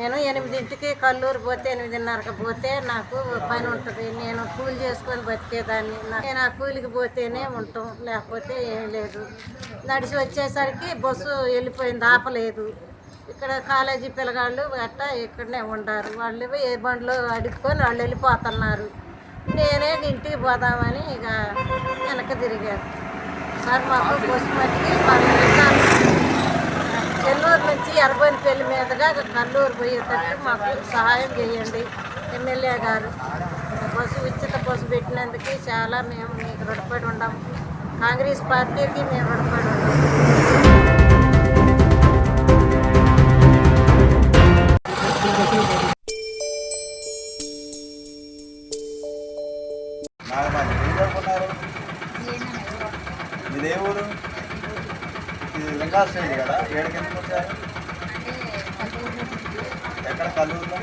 నేను ఎనిమిదింటికి కల్లూరు పోతే ఎనిమిదిన్నరకు పోతే నాకు పని ఉంటుంది. నేను కూలి చేసుకొని బతికేదాన్ని. నేను ఆ కూలికి పోతేనే ఉంటాం లేకపోతే ఏం లేదు. నడిచి వచ్చేసరికి బస్సు వెళ్ళిపోయింది ఆపలేదు. ఇక్కడ కాలేజీ పిల్లగాళ్ళు అట్టా ఇక్కడనే ఉండారు. వాళ్ళు ఏ బండ్లో అడుక్కొని వాళ్ళు వెళ్ళిపోతున్నారు. నేనే ఇంటికి పోదామని ఇక వెనక తిరిగాను. సార్ మాకు బస్సు మట్టికి వాళ్ళు చెన్నూరు నుంచి ఎర్రబోయినపల్లి మీదుగా కల్లూరు పోయేటట్టు మాకు సహాయం చేయండి. ఎమ్మెల్యే గారు బస్సు ఉచిత బస్సు పెట్టినందుకు చాలా మేము మీకు రుణపడి ఉన్నాం. కాంగ్రెస్ పార్టీకి మేము రుణపడి ఉన్నాం. ఇది లింగా స్టేజ్ కదా? ఏడుకి ఎందుకు వచ్చారు? ఎక్కడ? కల్లూరులో?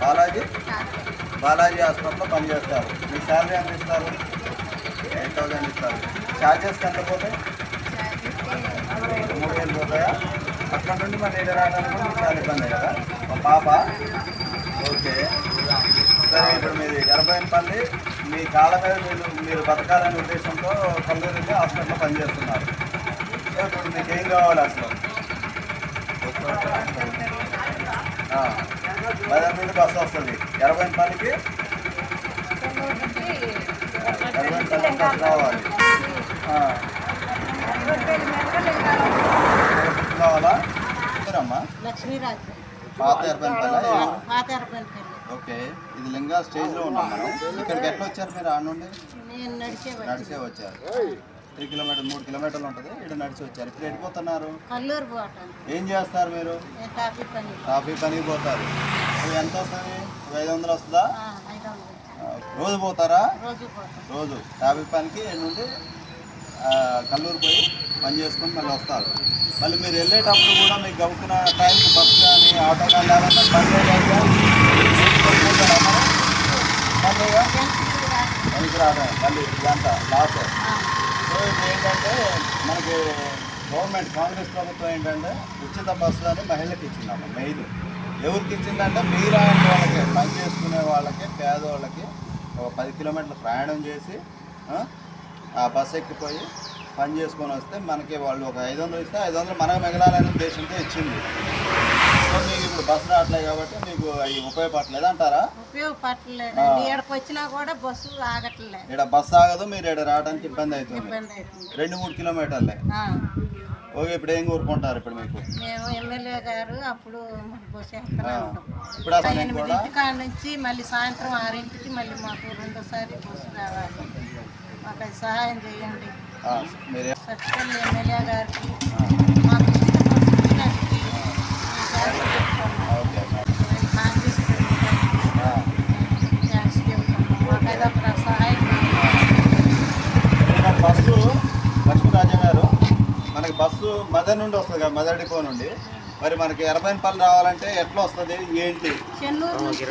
బాలాజీ? బాలాజీ హాస్పిటల్లో పనిచేస్తారు. మీ శాలరీ ఎంత ఇస్తారు? ఎయిట్ థౌసండ్ ఇస్తారు. ఛార్జెస్ ఎంత పోతాయి? మూడు వేలు పోతాయా? అక్కడ నుండి మన ఏడు రావడానికి మీకు చాలా ఇబ్బంది కదా? మా పాప? ఓకే. సరే ఇప్పుడు మీది పల్లి మీ కాళ్ళ మీద మీరు మీరు బతకాలనే ఉద్దేశంతో కల్లూరికి హాస్పిటల్లో పనిచేస్తున్నారు. ఇప్పుడు మీకు ఏం కావాలి అసలు ఆ, బజార్ నుండి బస్సు వస్తుంది ఎర్రబోయినపల్లికి ఎర్రబోయినపల్లి బస్సు కావాలి ఆ, కావాలా అమ్మా లక్ష్మీరాజు. పాత ఎర్రబోయినపల్లి పాత ఎర్రబోయినపల్లి ఓకే ఇది లింగా స్టేజ్లో ఉన్నాం మనం. ఇక్కడికి ఎట్లా వచ్చారు మీరు? ఆడ నుండి? నడిచే వచ్చారు. త్రీ కిలోమీటర్ మూడు కిలోమీటర్లు ఉంటుంది. ఇక్కడ నడిచి వచ్చారు. ఇప్పుడు ఎడిపోతున్నారు కల్లూరు ఏం చేస్తారు మీరు? టాపీ పని కాఫీ పనికి పోతారు. ఎంత వస్తుంది? ఐదు వందలు వస్తుందా రోజు పోతారా? రోజు కాఫీ పనికి నుండి కల్లూరు పోయి పని చేసుకొని మళ్ళీ వస్తారు. మళ్ళీ మీరు వెళ్ళేటప్పుడు కూడా మీకు గబుకున్న టైంకి బస్సు కానీ ఆటో కానీ లేకుండా బండి పండుగ పనికి రావడం మళ్ళీ ఇదంతా లాస్. సో ఇప్పుడు ఏంటంటే మనకి గవర్నమెంట్ కాంగ్రెస్ ప్రభుత్వం ఏంటంటే ఉచిత బస్సు అని మహిళలకు ఇచ్చిందమ్మ మెయిన్. ఎవరికి ఇచ్చిందంటే మీరాంటి వాళ్ళకి పని చేసుకునే వాళ్ళకి పేదవాళ్ళకి ఒక పది కిలోమీటర్లు ప్రయాణం చేసి ఆ, బస్సు ఎక్కిపోయి పని చేసుకొని వస్తే మనకి వాళ్ళు ఒక ఐదు వందలు ఇస్తే ఐదు వందలు మనకు మిగలాలనే ఉద్దేశంతో ఇచ్చింది. మీకు ఇప్పుడు బస్సు రావట్లేదు కాబట్టి మీకు అవి ఉపయోగపడలేదు అంటారా? ఉపయోగపడలేదు వచ్చినా కూడా బస్సు ఆగట్లే. ఇక్కడ బస్సు ఆగదు మీరు ఇక్కడ రావడానికి ఇబ్బంది అవుతుంది. రెండు మూడు కిలోమీటర్లే. ఓకే ఇప్పుడు ఏం కోరుకుంటారు ఇప్పుడు మీకు? మేము ఎమ్మెల్యే గారు అప్పుడు ఇప్పుడు ఎనిమిదింటి కాడ? నుంచి మళ్ళీ సాయంత్రం ఆరింటికి మళ్ళీ మాకు రెండోసారి బస్సు కావాలి మాకు సహాయం చేయండి. ఎమ్మెల్యే గారికి మాకు ఇచ్చిన బస్సు ఇచ్చినందుకు మేము థాంక్స్ చెప్తున్నాం. ఓకే మేము కాంగ్రెస్ ప్రభుత్వానికి ఆ, థాంక్స్ చెప్తున్నాం. మాకు అది ఒక సహాయం చేయండి. మన బస్సు లక్ష్మీరాజా గారు మనకి బస్సు మదర్ నుండి వస్తుంది కదా మదర్ డిపో నుండి. మరి మనకి ఎర్రబైనపల్లి రావాలంటే ఎట్లా వస్తుంది? ఏంటి? చెన్నూరు నుంచి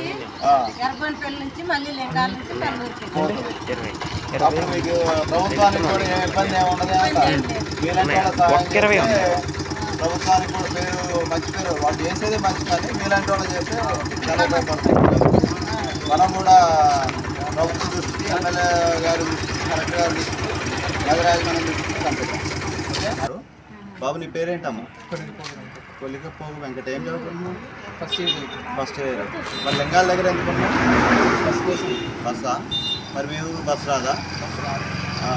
ఆ, ఎర్రబంపల్లి నుంచి మళ్ళీ లెంగాల నుంచి కల్లూరుకి పోతుంది. అప్పుడు మీకు ప్రభుత్వానికి కూడా ఏ ఇబ్బంది ఏమి ఉండదు అంటారు మీలాంటి వాళ్ళ సహాయం చేస్తే ప్రభుత్వానికి కూడా పేరు మంచి పేరు. వాళ్ళు చేసేదే మంచి పని. మీలాంటి వాళ్ళు చేస్తే చాలా ఉపయోగపడుతుంది మనం కూడా ప్రభుత్వ దృష్టికి ఎమ్మెల్యే గారి దృష్టికి కలెక్టర్ గారి దృష్టికి నగరాజమానం దృష్టికి పంపిస్తాం ఓకే? బాబు నీ పేరేంటమ్మా? కొలిక పోగు వెంకట. ఏం చదువుతున్నావు? ఫస్ట్ ఇయర్ ఫస్ట్ ఇయర్ మరి లింగాల దగ్గర ఎందుకున్నావు బస్ కోసం బస్సా మరి మీ ఊరు బస్ రాదా? ఆ,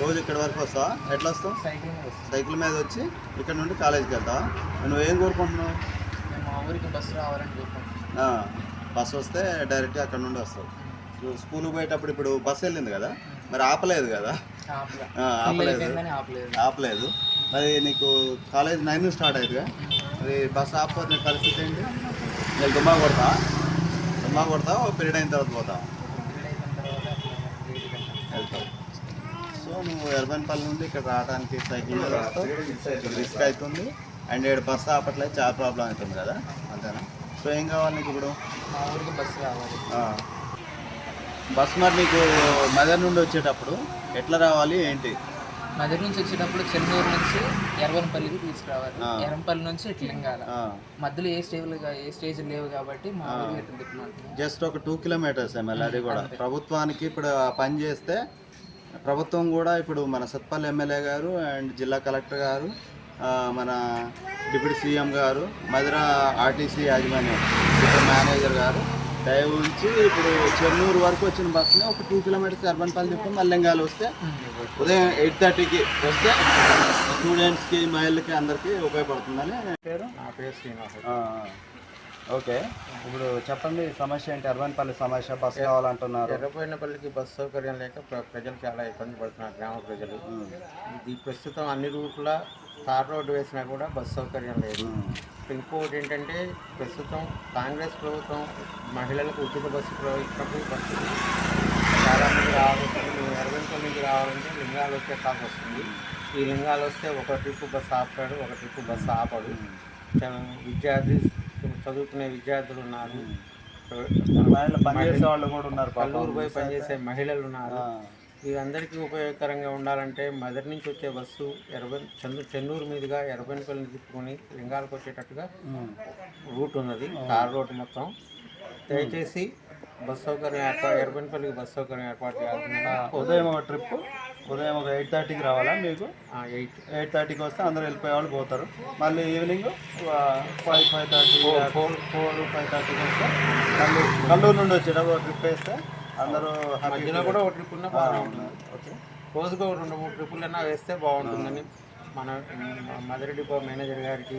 రోజు ఇక్కడి వరకు వస్తావా? ఎట్లా వస్తావు? సైకిల్ సైకిల్ మీద వచ్చి ఇక్కడ నుండి కాలేజీకి వెళ్తావా? నువ్వు ఏం కోరుకుంటున్నావు? మేము మా ఊరికి బస్సు రావాలని కోరుకుంటున్నాం. ఆ, బస్ వస్తే డైరెక్ట్గా అక్కడ నుండి వస్తావు. నువ్వు స్కూల్కి పోయేటప్పుడు ఇప్పుడు బస్సు వెళ్ళింది కదా? మరి ఆపలేదు కదా? ఆపలేదు. ఆపలేదు. మరి నీకు కాలేజ్ నైన్ స్టార్ట్ అయ్యిందిగా. మరి బస్సు ఆపకపోతే పరిస్థితి ఏంటి నేను దుమ్మా కొడతా. దుమ్మా కొడతా ఒక పీరియడ్ అయిన తర్వాత పోతా. వెళ్తావు. సో నువ్వు ఎర్బన్పల్లి నుండి ఇక్కడ రావడానికి సైకిల్ రిస్క్ అవుతుంది. అండ్ ఇక్కడ బస్సు ఆపట్లేదు చాలా ప్రాబ్లం అవుతుంది కదా. అంతేనా? సో ఏం కావాలి నీకు ఇప్పుడు? మా ఊరికి బస్సు రావాలి. ఆ. బస్ మరి నీకు మెదర్ నుండి వచ్చేటప్పుడు ఎట్లా రావాలి ఏంటి? మధుర నుంచి వచ్చేటప్పుడు చెన్నూరు నుంచి ఎర్వనపల్లికి తీసుకురావాలి. ఎర్రంపల్లి నుంచి ఇట్లా లింగాల. ఆ, మధ్యలో ఏ స్టేజ్ ఏ స్టేజ్ లేవు కాబట్టి మా ఊరు ఇట్లా తిప్పుతున్నాం జస్ట్ ఒక టూ కిలోమీటర్స్ ఎమ్మెల్యే అది కూడా. ప్రభుత్వానికి ఇప్పుడు పని చేస్తే ప్రభుత్వం కూడా ఇప్పుడు మన సత్పల్లి ఎమ్మెల్యే గారు అండ్ జిల్లా కలెక్టర్ గారు మన డిప్యూటీ సీఎం గారు మధుర ఆర్టీసీ యాజమాన్యం మేనేజర్ గారు దయ ఉంచి ఇప్పుడు చెన్నూరు వరకు వచ్చిన బస్సుని ఒక టూ కిలోమీటర్స్ అర్బన్పల్లి తిప్పి మల్లెంగాలు వస్తే ఉదయం ఎయిట్ థర్టీకి వస్తే స్టూడెంట్స్కి మహిళలకి అందరికీ ఉపయోగపడుతుందని పేరు? నా పేరు శ్రీనివాస్. ఆ, ఓకే. ఇప్పుడు చెప్పండి సమస్య ఏంటి? అర్బన్పల్లి సమస్య బస్సు కావాలంటున్నారు. ఎర్రపోయినపల్లికి బస్సు సౌకర్యం లేక ప్ర- ప్రజలు చాలా ఇబ్బంది పడుతున్నారు గ్రామ ప్రజలు. ఇది ప్రస్తుతం అన్ని రూట్ల తార్ రోడ్డు వేసినా కూడా బస్సు సౌకర్యం లేదు. ఇంకోటి ఏంటంటే ప్రస్తుతం కాంగ్రెస్ ప్రభుత్వం మహిళలకు ఉచిత బస్సు ప్రవేశించినప్పుడు బస్సు చాలామంది రావాల్సింది మేము ఎర్రగంపల్లి నుంచి రావాలంటే లింగాలు వచ్చే కాక వస్తుంది. ఈ లింగాలు వస్తే ఒక ట్రిప్ బస్సు ఆపుతాడు ఒక ట్రిప్ బస్సు ఆపడు. చాలా విద్యార్థి చదువుకునే విద్యార్థులు ఉన్నారు. పనిచేసే వాళ్ళు కూడా ఉన్నారు పాపం. కల్లూరు పోయి పనిచేసే మహిళలు ఉన్నారు. ఆ, వీరందరికీ ఉపయోగకరంగా ఉండాలంటే మదర్ నుంచి వచ్చే బస్సు ఎర్రబెన్ చెన్ను చెన్నూరు మీదుగా ఎర్రబెన్పల్లిని తిప్పుకొని లింగాలకు వచ్చేటట్టుగా. రూట్ ఉన్నది తార్ రోడ్ మొత్తం. దయచేసి బస్ సౌకర్యం ఏర్పాటు ఎర్రబెన్పల్లికి బస్ సౌకర్యం ఏర్పాటు చేయాల్సిందిగా ఉదయం ఒక ట్రిప్ ఉదయం ఒక ఎయిట్ థర్టీకి రావాలా మీకు? ఎయిట్ ఎయిట్ థర్టీకి వస్తే అందరూ వెళ్ళిపోయే వాళ్ళు పోతారు. మళ్ళీ evening five five thirty four four. Five థర్టీకి వస్తే మళ్ళీ కల్లూరు నుండి వచ్చేటప్పుడు ట్రిప్ వేస్తే అందరూ హ్యాపీ మధ్యలో కూడా ఒక ట్రిప్ ఉన్నా ఉంటుంది ఓకే. రోజుకు రెండు మూడు ట్రిప్పులైనా వేస్తే బాగుంటుందని మన మదర్ డిపో మేనేజర్ గారికి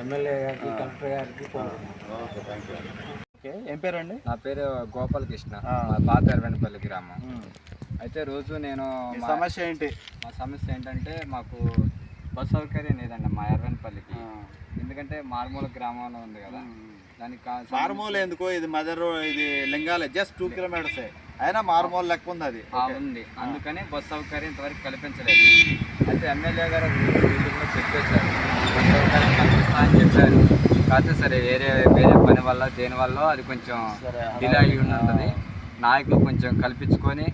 ఎమ్మెల్యే గారికి కలెక్టర్ గారికి ఓకే థ్యాంక్ యూ ఓకే ఏం పేరండి? నా పేరు గోపాలకృష్ణ. మా పాత ఎరవెనపల్లి గ్రామం. అయితే రోజు నేను సమస్య ఏంటి? మా సమస్య ఏంటంటే మాకు బస్ సౌకర్యం లేదండి మా ఎర్రవెనపల్లికి ఎందుకంటే మారుమూల గ్రామంలో ఉంది కదా. దానికి మారుమూల ఎందుకు? ఇది మదర్ ఇది లింగాలే జస్ట్ టూ కిలోమీటర్స్ అయినా మారుమూల లెక్క ఉంది అది. ఉంది. అందుకని బస్ సౌకర్యం ఇంతవరకు కల్పించలేదు. అయితే ఎమ్మెల్యే గారు కూడా చెప్పేశారు. బస్ సౌకర్యం కల్పిస్తా అని చెప్పారు. కాకపోతే సరే వేరే వేరే పని వల్ల దేని వల్ల అది కొంచెం డిలే అయ్యి ఉంటుంది నాయకులు కొంచెం కల్పించుకొని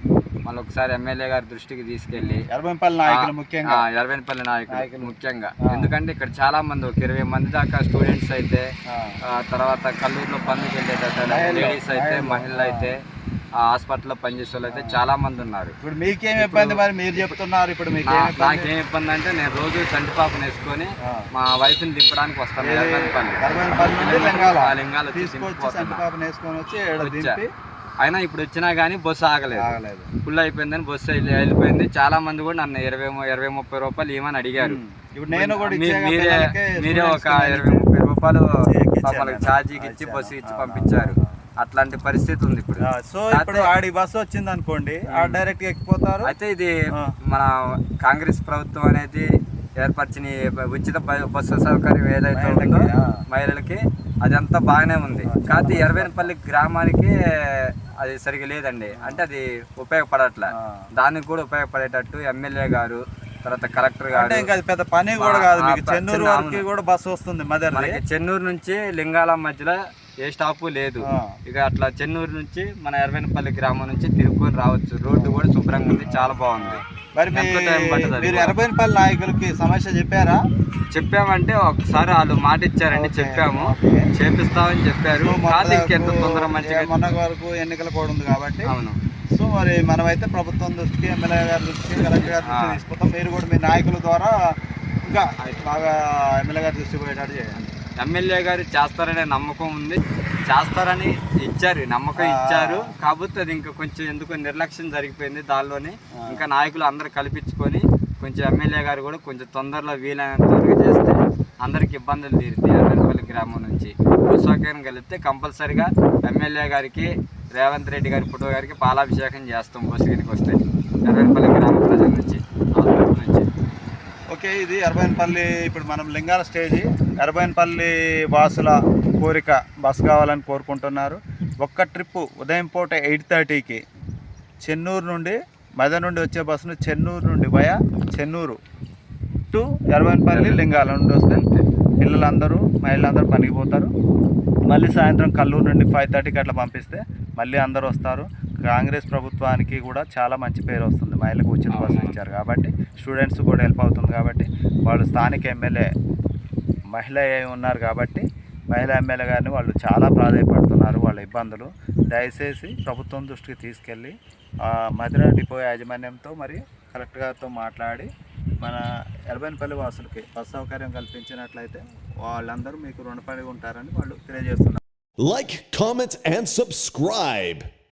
మళ్ళీ ఒకసారి ఎమ్మెల్యే గారి దృష్టికి తీసుకెళ్ళి ఎర్బంపల్లి నాయకులు ముఖ్యంగా. ఎర్వెనపల్లి నాయకులు ముఖ్యంగా. ఎందుకంటే ఇక్కడ చాలా మంది ఒక ఇరవై మంది దాకా స్టూడెంట్స్ అయితే తర్వాత కల్లూరులో పనికి వెళ్ళేటట్టు లేడీస్ అయితే మహిళలు. అయితే హాస్పిటల్లో పనిచేసే వాళ్ళు అయితే చాలా మంది ఉన్నారు. ఇప్పుడు మీకేం ఇబ్బంది మరి? మీరు చెప్తున్నారు ఇప్పుడు నా- నాకేం ఇబ్బంది అంటే నేను రోజు చంటిపాపను వేసుకొని. మా వైఫ్ని దింపడానికి వస్తాను. లింగాల. తీసుకొచ్చి. సంతపాపను వేసుకొని వచ్చి అయినా ఇప్పుడు వచ్చినా కానీ బస్సు ఆగలేదు. ఆగలేదు. ఫుల్ అయిపోయిందని బస్సు వెళ్ళి- వెళ్ళిపోయింది. చాలా మంది కూడా నన్ను ఇరవై ఇరవై ముప్పై రూపాయలు ఇవ్వమని అడిగారు. ఇప్పుడు నేను కూడా మీరే మీరే ఒక ఇరవై ముప్పై రూపాయలు. వాళ్ళకి ఛార్జీకి ఇచ్చి. బస్సు ఇచ్చి పంపించారు. అట్లాంటి పరిస్థితి ఉంది ఇప్పుడు. సో ఇప్పుడు ఆడి బస్సు వచ్చింది అనుకోండి ఆ డైరెక్ట్ ఎక్కిపోతారు. అయితే ఇది. మన కాంగ్రెస్ ప్రభుత్వం అనేది ఏర్పరిచిన ఉచిత బస్సు సౌకర్యం ఏదైతే ఉందో. మహిళలకి అదంతా బాగానే ఉంది. కాకపోతే ఎరవేనపల్లి గ్రామానికి అది సరిగా లేదండి. అంటే అది ఉపయోగపడట్లే. దానికి కూడా ఉపయోగపడేటట్టు ఎమ్మెల్యే గారు తర్వాత కలెక్టర్ గారు ఇంకా పెద్ద పని కూడా కాదు. మీకు చెన్నూరు చిన్న వరకు. కూడా బస్సు వస్తుంది మదర్ మనకి చెన్నూరు నుంచి లింగాల మధ్యలో ఏ స్టాపు లేదు. ఇక అట్లా చెన్నూరు నుంచి మన ఎర్వెనపల్లి గ్రామం నుంచి తిరుక్కొని రావచ్చు. రోడ్డు కూడా శుభ్రంగా ఉంది. చాలా బాగుంది. మరి మీరు కూడా? ఎర్రబైనపల్లి నాయకులకి సమస్య చెప్పారా? చెప్పామంటే ఒకసారి వాళ్ళు మాట ఇచ్చారండి ఓకే, చెప్పాము. చేపిస్తామని చెప్పారు. ఇంకెంత తొందర మంచిగా మొన్న వరకు ఎన్నికలు కూడా ఉంది కాబట్టి. అవును. సో మరి మనమైతే ప్రభుత్వం దృష్టికి ఎమ్మెల్యే గారి దృష్టికి కలెక్టర్ గారి దృష్టికి ఆ. తీసుకుంటాం. మీరు కూడా మీ నాయకుల ద్వారా ఇంకా బాగా ఎమ్మెల్యే గారి దృష్టికి పోయేటట్టు చేయండి ఎమ్మెల్యే గారు చేస్తారనే నమ్మకం ఉంది. చేస్తారని ఇచ్చారు నమ్మకం. ఇచ్చారు. కాకపోతే అది ఇంకా కొంచెం ఎందుకో నిర్లక్ష్యం జరిగిపోయింది దానిలోనే. ఇంకా నాయకులు అందరు కల్పించుకొని కొంచెం ఎమ్మెల్యే గారు కూడా కొంచెం తొందరలో వీలైనంత వరకు చేస్తే అందరికి ఇబ్బందులు తీరుతాయి ఎర్రపల్లి గ్రామం నుంచి. సౌకర్యం కలిపితే కంపల్సరిగా ఎమ్మెల్యే గారికి రేవంత్ రెడ్డి గారి ఫోటో గారికి పాలాభిషేకం చేస్తాం. బస్సు వస్తే. ఎర్రపల్లి గ్రామ ప్రజల నుంచి. ఓకే ఇది ఎర్బైనపల్లి ఇప్పుడు మనం లింగాల స్టేజి ఎర్బైనపల్లి వాసుల కోరిక బస్ కావాలని కోరుకుంటున్నారు. ఒక్క ట్రిప్పు ఉదయం పూట ఎయిట్ థర్టీకి చెన్నూరు నుండి మద నుండి వచ్చే బస్సును చెన్నూరు నుండి వయా చెన్నూరు టు ఎర్బైనపల్లి లింగాల నుండి వస్తే పిల్లలందరూ మహిళలందరూ పనికిపోతారు మళ్ళీ సాయంత్రం కల్లూరు నుండి ఫైవ్ థర్టీకి అట్లా పంపిస్తే మళ్ళీ అందరూ వస్తారు. కాంగ్రెస్ ప్రభుత్వానికి కూడా చాలా మంచి పేరు వస్తుంది. మహిళలకు ఉచిత బస్సు ఇచ్చారు కాబట్టి స్టూడెంట్స్ కూడా హెల్ప్ అవుతుంది కాబట్టి వాళ్ళు స్థానిక ఎమ్మెల్యే మహిళ ఉన్నారు కాబట్టి మహిళా ఎమ్మెల్యే గారిని వాళ్ళు చాలా ప్రాధాన్యపడుతున్నారు వాళ్ళ ఇబ్బందులు. దయచేసి ప్రభుత్వం దృష్టికి తీసుకెళ్ళి ఆ, డిపో యాజమాన్యంతో మరి కలెక్టర్ గారితో మాట్లాడి మన ఎలబైనపల్లి వాసులకి బస్ సౌకర్యం కల్పించినట్లయితే వాళ్ళందరూ మీకు రుణపడి ఉంటారని వాళ్ళు తెలియజేస్తున్నారు. Like comment, and subscribe